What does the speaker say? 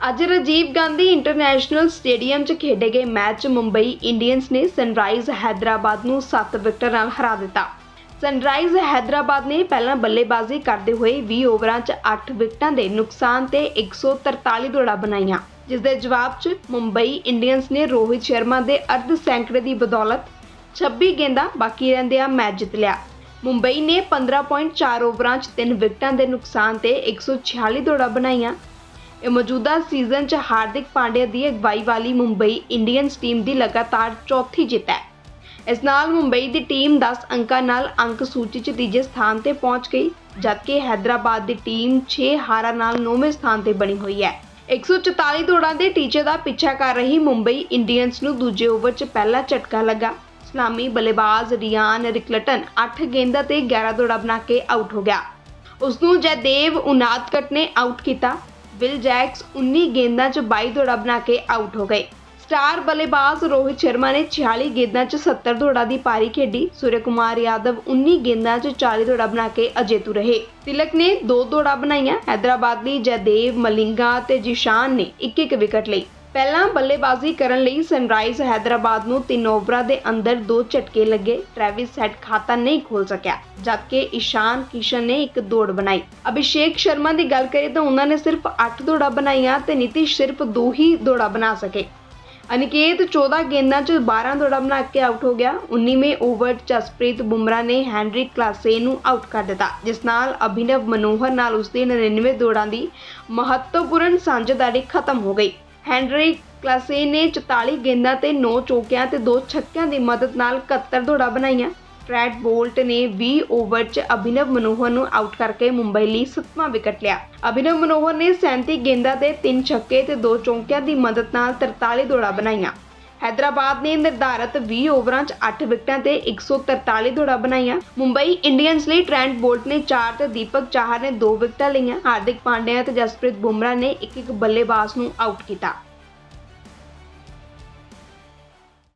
ਅੱਜ Rajiv Gandhi international stadium 'ਚ ਖੇਡੇ ਗਏ ਮੈਚ 'ਚ ਮੁੰਬਈ ਇੰਡੀਅਨਸ ਨੇ ਸਨਰਾਈਜ਼ ਹੈਦਰਾਬਾਦ ਨੂੰ 7 ਵਿਕਟਾਂ ਨਾਲ ਹਰਾ ਦਿੱਤਾ। ਸਨਰਾਈਜ਼ ਹੈਦਰਾਬਾਦ ਨੇ ਪਹਿਲਾਂ ਬੱਲੇਬਾਜ਼ੀ ਕਰਦੇ ਹੋਏ 20 ਓਵਰਾਂ 'ਚ 8 ਵਿਕਟਾਂ ਦੇ ਨੁਕਸਾਨ ਤੇ 143 ਦੌੜਾਂ ਬਣਾਈਆਂ, ਜਿਸ ਦੇ ਜਵਾਬ 'ਚ ਮੁੰਬਈ ਇੰਡੀਅਨਸ ਨੇ ਰੋਹਿਤ ਸ਼ਰਮਾ ਦੇ ਅਰਧ ਸੈਂਕੜੇ ਦੀ ਬਦੌਲਤ 26 ਗੇਂਦਾਂ ਬਾਕੀ ਰਹਿੰਦਿਆਂ ਮੈਚ ਜਿੱਤ ਲਿਆ। ਮੁੰਬਈ ਨੇ 15.4 ਓਵਰਾਂ 'ਚ 3 ਵਿਕਟਾਂ ਦੇ ਨੁਕਸਾਨ ਤੇ 146 ਦੌੜਾਂ ਬਣਾਈਆਂ ਇਹ ਮੌਜੂਦਾ ਸੀਜ਼ਨ 'ਚ ਹਾਰਦਿਕ ਪਾਂਡਿਆ ਦੀ ਅਗਵਾਈ ਵਾਲੀ ਮੁੰਬਈ ਇੰਡੀਅਨਸ ਟੀਮ ਦੀ ਲਗਾਤਾਰ ਚੌਥੀ ਜਿੱਤ ਹੈ। ਇਸ ਨਾਲ ਮੁੰਬਈ ਦੀ ਟੀਮ 10 ਅੰਕਾਂ ਨਾਲ ਅੰਕ ਸੂਚੀ 'ਚ ਤੀਜੇ ਸਥਾਨ ਤੇ ਪਹੁੰਚ ਗਈ, ਜਦਕਿ ਹੈਦਰਾਬਾਦ ਦੀ ਟੀਮ 6 ਹਾਰਾਂ ਨਾਲ 9ਵੇਂ ਸਥਾਨ ਤੇ ਬਣੀ ਹੋਈ ਹੈ। 144 ਦੌੜਾਂ ਦੇ ਟੀਚੇ ਦਾ ਪਿੱਛਾ ਕਰ ਰਹੀ ਮੁੰਬਈ ਇੰਡੀਅਨਸ ਨੂੰ ਦੂਜੇ ਓਵਰ 'ਚ ਪਹਿਲਾ ਝਟਕਾ ਲੱਗਾ। ਸਲਾਮੀ ਬੱਲੇਬਾਜ਼ ਰਿਆਨ ਰਿਕਲਟਨ 8 ਗੇਂਦਾਂ ਤੇ 11 ਦੌੜਾਂ ਬਣਾ ਕੇ ਆਊਟ ਹੋ ਗਿਆ। ਉਸ ਨੂੰ ਜੈਦੇਵ ਉਨਾਦਕਟ ਨੇ ਆਊਟ ਕੀਤਾ। ਵਿਲ ਜੈਕਸ 19 ਗੇਂਦਾਂ 'ਚ 22 ਦੌੜਾਂ ਬਣਾ ਕੇ ਆਊਟ ਹੋ ਗਏ। ਸਟਾਰ ਬੱਲੇਬਾਜ਼ ਰੋਹਿਤ ਸ਼ਰਮਾ ਨੇ 46 ਗੇਂਦਾਂ 'ਚ 70 ਦੌੜਾਂ ਦੀ ਪਾਰੀ ਖੇਡੀ। ਸੂਰਯ ਕੁਮਾਰ ਯਾਦਵ 19 ਗੇਂਦਾਂ 'ਚ 40 ਦੌੜਾਂ ਬਣਾ ਕੇ ਅਜੇਤੂ ਰਹੇ। ਤਿਲਕ ਨੇ 2 ਦੌੜਾਂ ਬਣਾਈਆਂ। ਹੈਦਰਾਬਾਦ ਲਈ ਜੈਦੇਵ, ਮਲਿੰਗਾ ਤੇ ਜਿਸ਼ਾਨ ਨੇ ਇੱਕ ਇੱਕ ਵਿਕਟ ਲਈ। ਪਹਿਲਾਂ ਬੱਲੇਬਾਜ਼ੀ ਕਰਨ ਲਈ ਸਨਰਾਈਜ਼ ਹੈਦਰਾਬਾਦ ਨੂੰ 3 ਓਵਰਾਂ ਦੇ ਅੰਦਰ ਦੋ ਝਟਕੇ ਲੱਗੇ। ਟ੍ਰੈਵਿਸ ਹੈਡ ਖਾਤਾ ਨਹੀਂ ਖੋਲ ਸਕਿਆ, ਜਦਕਿ ਇਸ਼ਾਨ ਕਿਸ਼ਨ ਨੇ ਇੱਕ ਦੌੜ ਬਣਾਈ। ਅਭਿਸ਼ੇਕ ਸ਼ਰਮਾ ਦੀ ਗੱਲ ਕਰੀਏ ਤਾਂ ਉਹਨਾਂ ਨੇ ਸਿਰਫ 8 ਦੌੜਾਂ ਬਣਾਈਆਂ ਤੇ ਨਿਤਿਸ਼ ਸਿਰਫ 2 ਹੀ ਦੌੜਾਂ ਬਣਾ ਸਕੇ। ਅਨਿਕੇਤ 14 ਗੇਂਦਾਂ 'ਚ 12 ਦੌੜਾਂ ਬਣਾ ਕੇ ਆਊਟ ਹੋ ਗਿਆ। 19ਵੇਂ ਓਵਰ 'ਚ ਜਸਪ੍ਰੀਤ ਬੁਮਰਾ ਨੇ ਹੈਨਰੀ ਕਲਾਸੇ ਨੂੰ ਆਊਟ ਕਰ ਦਿੱਤਾ, ਜਿਸ ਨਾਲ ਅਭਿਨਵ ਮਨੋਹਰ ਨਾਲ ਉਸਦੀ 99 ਦੌੜਾਂ ਦੀ ਮਹੱਤਵਪੂਰਨ ਸਾਂਝੇਦਾਰੀ ਖਤਮ ਹੋ ਗਈ। ਹੈਨਰੀ ਕਲਾਸੇ ਨੇ 44 ਗੇਂਦਾਂ ਤੇ 9 ਚੌਕਿਆਂ ਤੇ 2 ਛੱਕਿਆਂ ਦੀ ਮਦਦ ਨਾਲ 71 ਦੌੜਾਂ ਬਣਾਈਆਂ। ਟ੍ਰੈਟ ਬੋਲਟ ਨੇ 20 ਓਵਰ 'ਚ ਅਭਿਨਵ ਮਨੋਹਰ ਨੂੰ ਆਊਟ ਕਰਕੇ ਮੁੰਬਈ ਲਈ 7ਵਾਂ ਵਿਕਟ ਲਿਆ। ਅਭਿਨਵ ਮਨੋਹਰ ਨੇ 37 ਗੇਂਦਾਂ ਤੇ 3 ਛੱਕੇ ਤੇ 2 ਚੌਕਿਆਂ ਦੀ ਮਦਦ ਨਾਲ 43 ਦੌੜਾਂ ਬਣਾਈਆਂ। ਹੈਦਰਾਬਾਦ ਨੇ ਨਿਰਧਾਰਤ 20 ਓਵਰਾਂ 'ਚ 8 ਵਿਕਟਾਂ ਤੇ 143 ਦੌੜਾਂ ਬਣਾਈਆਂ ਮੁੰਬਈ ਇੰਡੀਅਨਸ ਲਈ ਟ੍ਰੈਂਟ ਬੋਲਟ ਨੇ 4 ਤੇ ਦੀਪਕ ਚਾਹਰ ਨੇ 2 ਵਿਕਟਾਂ ਲਈਆਂ ਹਾਰਦਿਕ ਪਾਂਡਿਆ ਤੇ ਜਸਪ੍ਰੀਤ ਬੁਮਰਾ ਨੇ ਇੱਕ ਇੱਕ ਬੱਲੇਬਾਜ਼ ਨੂੰ ਆਊਟ ਕੀਤਾ